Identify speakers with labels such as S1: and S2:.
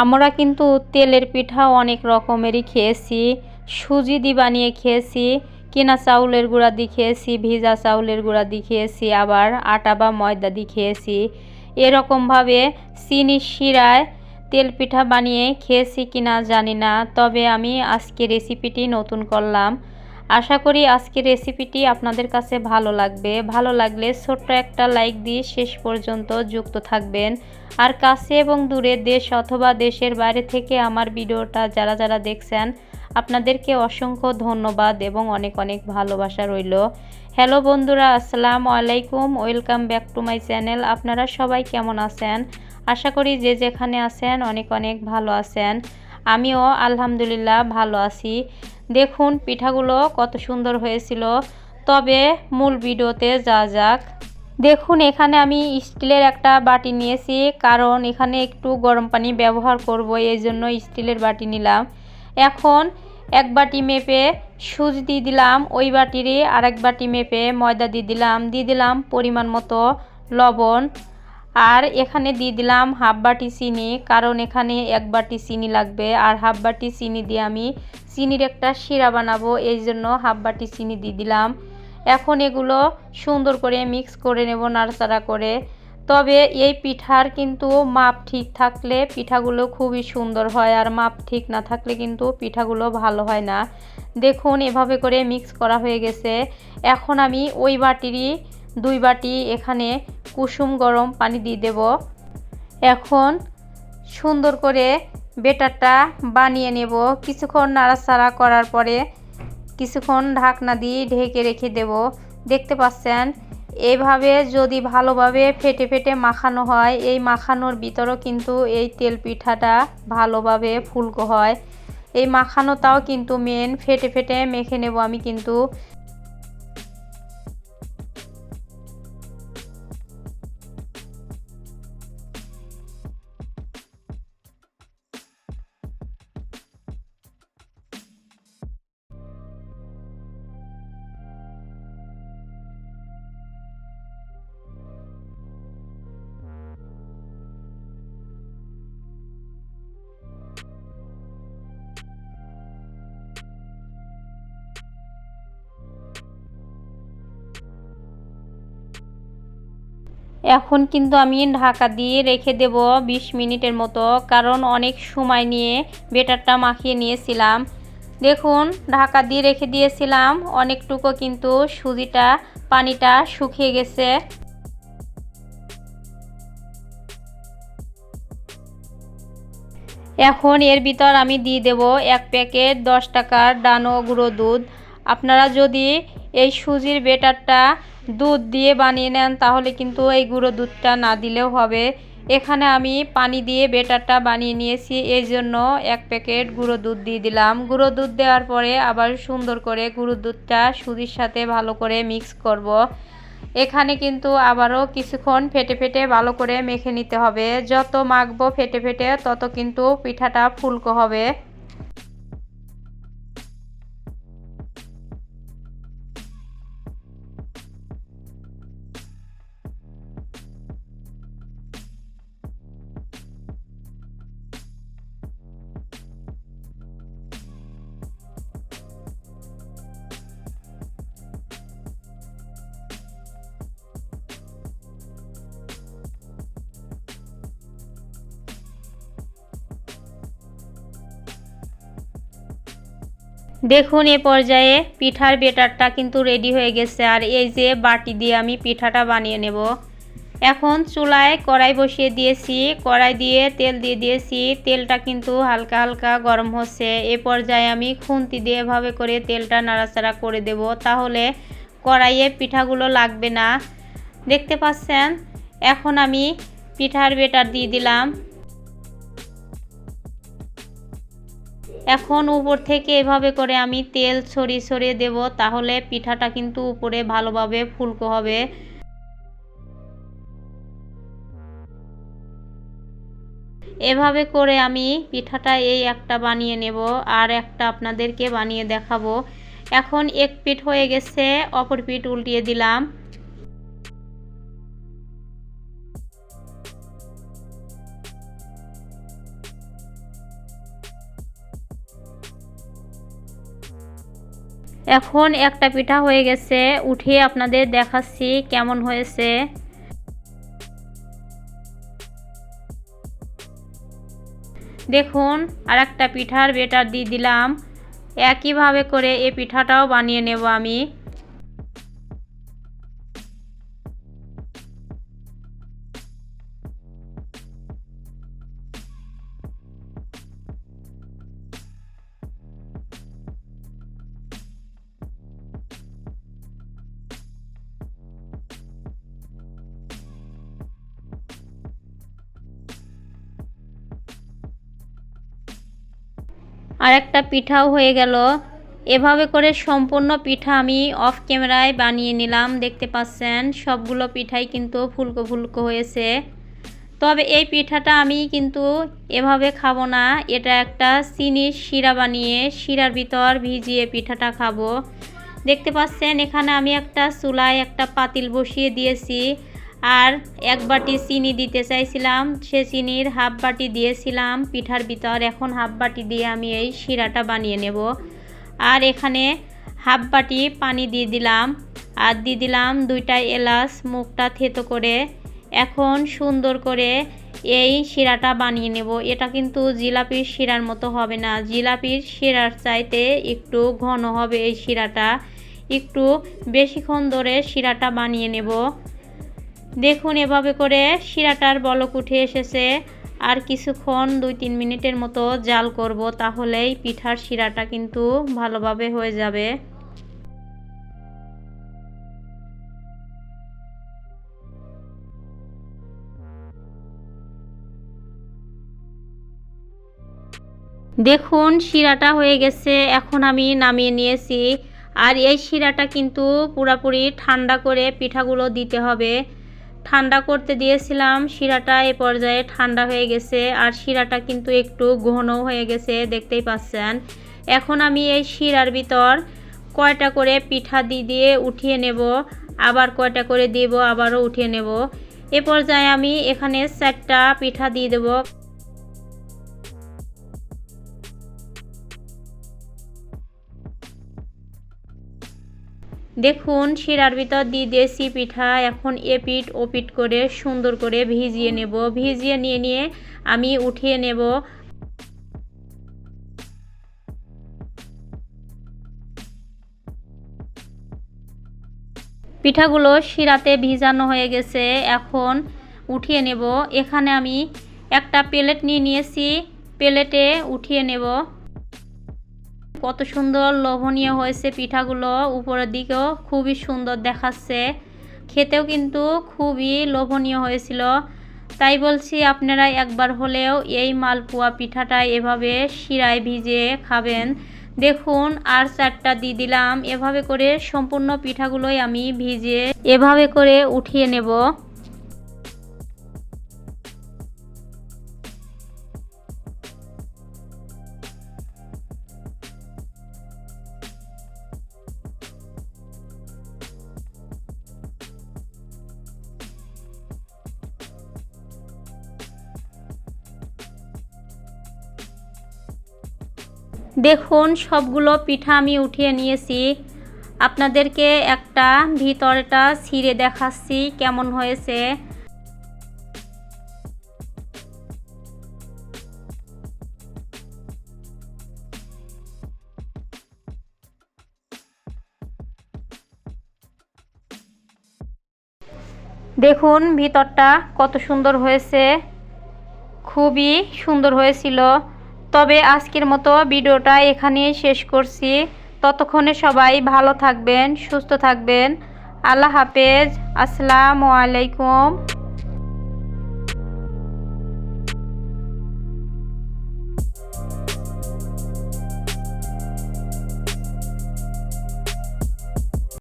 S1: আমরা কিন্তু তেলের পিঠা অনেক রকমেরই খেয়েছি, সুজি দিয়ে বানিয়ে খেয়েছি, কিনা চাউলের গুঁড়া দিয়ে খেয়েছি, ভিজা চাউলের গুঁড়া দিয়ে খেয়েছি, আবার আটা বা ময়দা দিয়ে খেয়েছি। এরকমভাবে চিনি শিরায় তেল পিঠা বানিয়ে খেয়েছি কিনা জানি না, তবে আমি আজকে রেসিপিটি নতুন করলাম। আশা করি আজকের রেসিপিটি আপনাদের কাছে ভালো লাগবে। ভালো লাগলে ছোট্ট একটা লাইক দিয়ে শেষ পর্যন্ত যুক্ত থাকবেন। আর কাছে এবং দূরে দেশ অথবা দেশের বাইরে থেকে আমার ভিডিওটা যারা যারা দেখছেন, আপনাদেরকে অসংখ্য ধন্যবাদ এবং অনেক অনেক ভালোবাসা রইল। হ্যালো বন্ধুরা, আসসালামু আলাইকুম welcome back to my channel আপনারা সবাই কেমন আছেন? আশা করি যে যেখানে আছেন অনেক অনেক ভালো আছেন। আমিও আলহামদুলিল্লাহ ভালো আছি। দেখুন পিঠাগুলো কত সুন্দর হয়েছিল। তবে মূল ভিডিওতে যা যাক। দেখুন, এখানে আমি স্টিলের একটা বাটি নিয়েছি, কারণ এখানে একটু গরম পানি ব্যবহার করব, এই জন্য স্টিলের বাটি নিলাম। এখন এক বাটি মেপে সুজ দিয়ে দিলাম, ওই বাটিরই আরেক বাটি মেপে ময়দা দিয়ে দিলাম দিয়ে দিলাম পরিমাণ মতো লবণ। আর এখানে দিয়ে দিলাম হাফ বাটি চিনি, কারণ এখানে এক বাটি চিনি লাগবে। আর হাফ বাটি চিনি দিয়ে আমি চিনির একটা শিরা বানাবো, এই জন্য হাফ বাটি চিনি দিয়ে দিলাম। এখন এগুলো সুন্দর করে মিক্স করে নেব নাড়াচাড়া করে। তবে এই পিঠার কিন্তু মাপ ঠিক থাকলে পিঠাগুলো খুবই সুন্দর হয়, আর মাপ ঠিক না থাকলে কিন্তু পিঠাগুলো ভালো হয় না। দেখুন, এভাবে করে মিক্স করা হয়ে গেছে। এখন আমি ওই বাটিরই দুই বাটি এখানে কুসুম গরম পানি দিয়ে দেব। এখন সুন্দর করে বেটারটা বানিয়ে নেব। কিছুক্ষণ নাড়াচাড়া করার পরে কিছুক্ষণ ঢাকনা দিয়ে ঢেকে রেখে দেব। দেখতে পাচ্ছেন, এভাবে যদি ভালোভাবে ফেটে ফেটে মাখানো হয়, এই মাখানোর ভিতরও কিন্তু এই তেল পিঠাটা ভালোভাবে ফুলকো হয়। এই মাখানোটাও কিন্তু মেন ফেটে ফেটে মেখে নেব আমি কিন্তু। এখন কিন্তু আমি ঢাকা দিয়ে রেখে দেব ২০ মিনিটের মতো, কারণ অনেক সময় নিয়ে বেটারটা মাখিয়ে নিয়েছিলাম। দেখুন, ঢাকা দিয়ে রেখে দিয়েছিলাম, অনেকটুকু কিন্তু সুজিটা, পানিটা শুকিয়ে গেছে। এখন এর ভিতর আমি দিয়ে দেব এক প্যাকেট দশ টাকার ডানো গুঁড়ো দুধ। আপনারা যদি এই সুজির বেটারটা দুধ দিয়ে বানিয়ে নেন, তাহলে কিন্তু এই গুঁড়ো দুধটা না দিলেও হবে। এখানে আমি পানি দিয়ে বেটারটা বানিয়ে নিয়েছি এই জন্য এক প্যাকেট গুঁড়ো দুধ দিয়ে দিলাম। গুঁড়ো দুধ দেওয়ার পরে আবার সুন্দর করে গুঁড়ো দুধটা সুজির সাথে ভালো করে মিক্স করব। এখানে কিন্তু আবারও কিছুক্ষণ ফেটে ফেটে ভালো করে মেখে নিতে হবে। যত মাখবো ফেটে ফেটে, তত কিন্তু পিঠাটা ফুলকো হবে। দেখুন, এ পর্যায়ে পিঠার বেটারটা কিন্তু রেডি হয়ে গেছে। আর এই যে বাটি দিয়ে আমি পিঠাটা বানিয়ে নেব। এখন চুলায় কড়াই বসিয়ে দিয়েছি। কড়াই দিয়ে তেল দিয়ে দিয়েছি। তেলটা কিন্তু হালকা হালকা গরম হচ্ছে। এ পর্যায়ে আমি খুন্তি দিয়ে এভাবে করে তেলটা নাড়াচাড়া করে দেব। তাহলে কড়াইয়ে পিঠাগুলো লাগবে না। দেখতে পাচ্ছেন? এখন আমি পিঠার বেটার দিয়ে দিলাম। এখন উপর থেকে এভাবে করে আমি তেল ছড়িয়ে ছড়িয়ে দেব, তাহলে পিঠাটা কিন্তু উপরে ভালোভাবে ফুলকো হবে। এভাবে করে আমি পিঠাটা এই একটা বানিয়ে নেব আর একটা আপনাদেরকে বানিয়ে দেখাবো। এখন এক পিঠ হয়ে গেছে, অপর পিঠ উল্টিয়ে দিলাম। এখন একটা পিঠা হয়ে গেছে উঠে আপনাদের দেখাচ্ছি কেমন হয়েছে। দেখুন আর একটা পিঠার বেটার দিয়ে দিলাম। একইভাবে করে এই পিঠাটাও বানিয়ে নেব আমি। আর একটা পিঠাও হয়ে গেল। এভাবে করে সম্পূর্ণ পিঠা আমি অফ ক্যামেরায় বানিয়ে নিলাম, দেখতে পাচ্ছেন? সবগুলো পিঠাই কিন্তু ফুলকো ফুলকো হয়েছে। তবে এই পিঠাটা আমি কিন্তু এভাবে খাব না। এটা একটা চিনির শিরা বানিয়ে শিরার ভিতর ভিজিয়ে পিঠাটা খাব। দেখতে পাচ্ছেন, এখানে আমি একটা চুলায় একটা পাতিল বসিয়ে দিয়েছি। আর এক বাটি চিনি দিতে চাইছিলাম। সে চিনির হাফ বাটি দিয়েছিলাম পিঠার ভিতর। এখন হাফ বাটি দিয়ে আমি এই শিরাটা বানিয়ে নেব। আর এখানে হাফ বাটি পানি দিয়ে দিলাম। আর দিয়ে দিলাম দুইটা এলাচ মুখটা থেতো করে। এখন সুন্দর করে এই শিরাটা বানিয়ে নেব। এটা কিন্তু জিলাপির শিরার মতো হবে না। জিলাপির শিরার চাইতে একটু ঘন হবে এই শিরাটা। একটু বেশিক্ষণ ধরে শিরাটা বানিয়ে নেব। দেখুন, এভাবে করে শিরাটার বলক উঠে এসেছে। আর কিছুক্ষণ, দুই তিন মিনিটের মতো জাল করব, তাহলেই পিঠার শিরাটা কিন্তু ভালোভাবে হয়ে যাবে। দেখুন, শিরাটা হয়ে গেছে, এখন আমি নামিয়ে নিয়েছি। আর এই শিরাটা কিন্তু পুরাপুরি ঠান্ডা করে পিঠাগুলো দিতে হবে। ঠান্ডা করতে দিয়েছিলাম। শিরাটা এ পর্যায়ে ঠান্ডা হয়ে গেছে আর শিরাটা কিন্তু একটু ঘন হয়ে গেছে, দেখতেই পাচ্ছেন। এখন আমি এই শিরার ভিতর কয়টা করে পিঠা দিয়ে দিয়ে উঠিয়ে নেব, আবার কয়টা করে দেব আবারও উঠিয়ে নেব। এ পর্যায়ে আমি এখানে চারটা পিঠা দিয়ে দেবো। দেখুন, শিরার ভিতর দিয়ে দেশি পিঠা, এখন এপিট ওপিট করে সুন্দর করে ভিজিয়ে নেব। ভিজিয়ে নিয়ে নিয়ে আমি উঠিয়ে নেব। পিঠাগুলো শিরাতে ভিজানো হয়ে গেছে, এখন উঠিয়ে নেব। এখানে আমি একটা প্লেট নিয়ে নিয়েছি, প্লেটে উঠিয়ে নেব। কত সুন্দর লোভনীয় হয়েছে পিঠাগুলো। উপরের দিকেও খুবই সুন্দর দেখাচ্ছে। খেতেও কিন্তু খুবই লোভনীয় হয়েছিল। তাই বলছি আপনারা একবার হলেও এই মালপোয়া পিঠাটা এভাবে শিরায় ভিজে খাবেন। দেখুন, আর চারটা দিয়ে দিলাম। এভাবে করে সম্পূর্ণ পিঠাগুলোই আমি ভিজে এভাবে করে উঠিয়ে নেব। দেখুন, সবগুলো পিঠা আমি উঠিয়ে নিয়েছি। আপনাদেরকে একটা ভিতরটা ছিঁড়ে দেখাচ্ছি কেমন হয়েছে। দেখুন, ভিতরটা কত সুন্দর হয়েছে। খুবই সুন্দর হয়েছিল। তবে আজকের মতো ভিডিওটা এখানেই শেষ করছি। ততক্ষণে সবাই ভালো থাকবেন, সুস্থ থাকবেন। আল্লাহ হাফেজ। আসসালামু আলাইকুম।